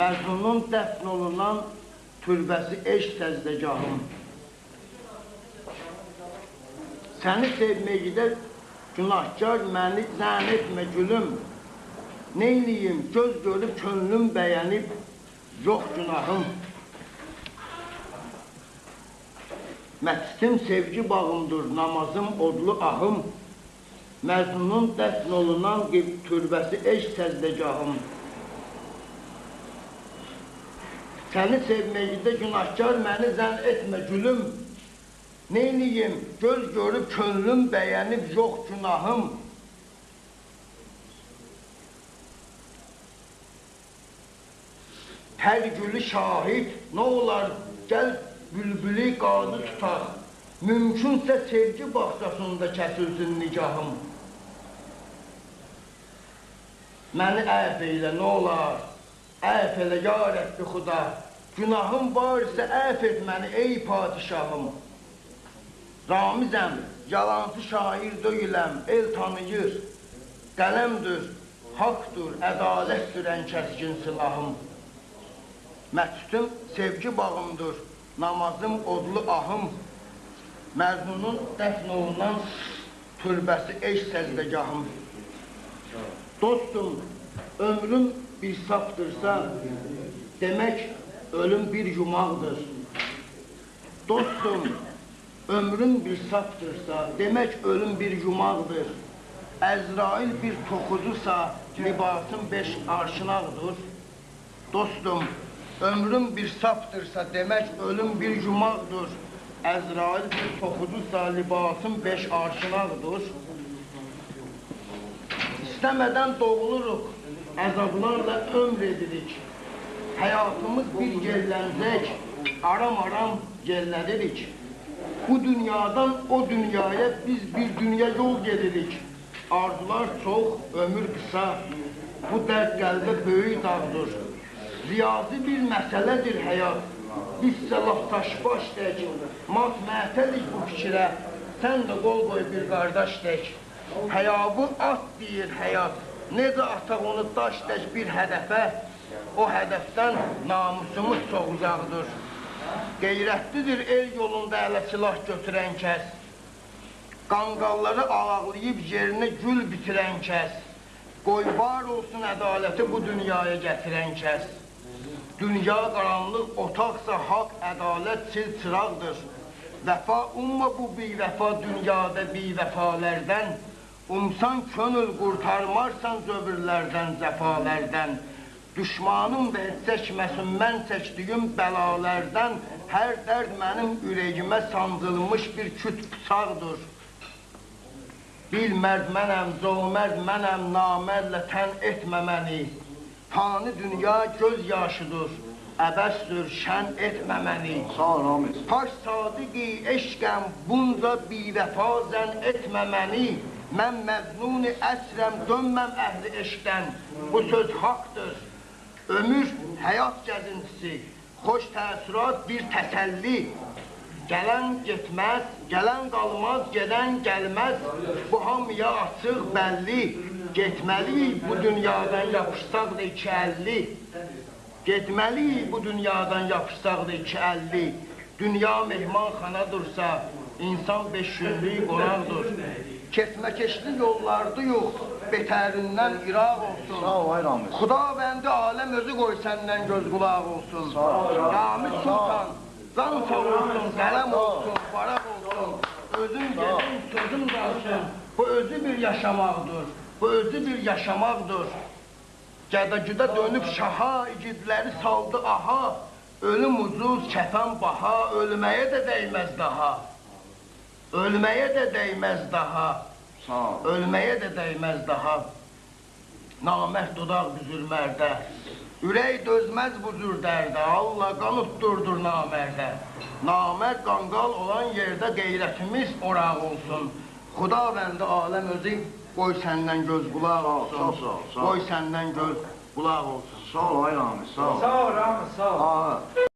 Məzlunun dəfn olunan türbəsi eşq təzdəgahım. Səni sevməkdə günahkar məni zən etmə gülüm. Neyliyim göz görüb könlüm bəyənib yox günahım. Məqsədim sevgi bağımdır, namazım odlu ahım. Məzlunun dəfn olunan türbəsi eşq təzdəgahım. Səni sevməkdə günahkar məni zənn etmə gülüm. Neyliyim, göz görüb könlüm bəyənib yox günahım. Hər gülü şahid, nə olar gəl bülbülü qadı tutaq. Mümkünsə sevgi bağçasında kəsilsin nicahım. Məni əf eylə, nə olar? Əf elə, ya Rəbbi xuda. Günahım var isə əf et məni, ey padişahım. Ramizəm, yalancı şair deyiləm, el tanıyır. Qələmdir, haqdır, ədalətdir ən kəskin silahım. Məktubum sevgi bağımdır, namazım odlu ahım. Məzmunun dəfn olunan türbəsi eş səzdəgahım. Dostum, ömrüm bir saftırsa demek ölüm bir yumaktır. Dostum ömrün bir saftırsa demek ölüm bir yumaktır. Ezrail bir tokuzusa libasın beş arşınaktır. Dostum ömrüm bir saptırsa demek ölüm bir yumaktır. Ezrail bir tokuzusa libasın beş arşınaktır. İstemeden doğuluruk. Əzablarla ömr edirik. Həyatımız bir yerlənəcək, aram-aram yerlənirik. Bu dünyadan o dünyaya biz bir dünya yol gedirik. Arzular çox, ömür qısa, bu dərd qəlbə böyük dağdır. Riyazi bir məsələdir həyat, biz laf taş-baş tək, mat mətəlik bu fikrə, sən də qol qoy bir qardaş tək. Həyabı at deyir həyat, necə ataq onu daş tək bir hədəfə, o hədəfdən namusumuz çox uzaqdır. Qeyrətlidir el yolunda ələ silah götürən kəs, qanqalları ağaqlayıb yerinə gül bitirən kəs, qoy var olsun ədaləti bu dünyaya gətirən kəs. Dünya qaranlıq otaqsa haqq, ədalət sil çıraqdır. Vəfa umma bu bivəfa dünyada bivəfalərdən. Umsan könül qurtarmarsan zöbürlərdən, zəfalərdən. Düşmanım da heç çəkməsin mən çəkdiyim bəlalərdən. Hər dərd mənim ürəyimə sancılmış bir küt bıçaqdır. Bil mərd mənəm, zomərd mənəm, namərdlə tən etmə məni. Fani dünya göz yaşıdır, əbəsdir, şən etmə məni. Sağ ol Ramiz. Taş sadiqi eşqəm, bunca bivəfa zən etmə məni. Mən məznuni əsrəm, dönməm əhli eşqdən. Bu söz haqdır. Ömür həyat gəzintisi, xoş təəssürat bir təsəlli. Gələn getməz, gələn qalmaz, gedən gəlməz. Bu hamıya açıq bəlli. Getməliyik bu dünyadan yapışsaq da iki əlli. Getməliyik bu dünyadan yapışsaq da iki əlli. Dünya mehmanxanadırsa, insan beş günlük qonaqdır. Kesmekeşli yollarda yok, beterinden irak olsun. Sağ ol Ayramet. Kuda bendi alem özü koy senden göz kulağı olsun. Sağ ol. Ramit Sultan, zan savursun, kalem olsun, para olsun. Özüm gezin, sözüm kalsın. Bu özü bir yaşamaktır. Bu özü bir yaşamaktır. Gədəgidə dönüb şaha, igidləri saldı aha. Ölüm ucuz, kəfən baha, ölməyə də dəyməz daha. Ölməyə də dəyməz daha. Sağ ol. Ölməyə də dəyməz daha. Namərd dodaq büzür mərdə. Ürək dözməz bu cür dərdə. Allah qan utdurdur namərdə. Namərd qanqal olan yerdə qeyrətimiz oraq olsun. Xudavəndi aləm özü qoy səndən göz qulaq olsun. Sağ ol, sağ ol, sağ. Qoy səndən göz qulaq olsun. Sağ ol ay Ramiz. Sağ ol. Sağ ol Ramiz, sağ ol.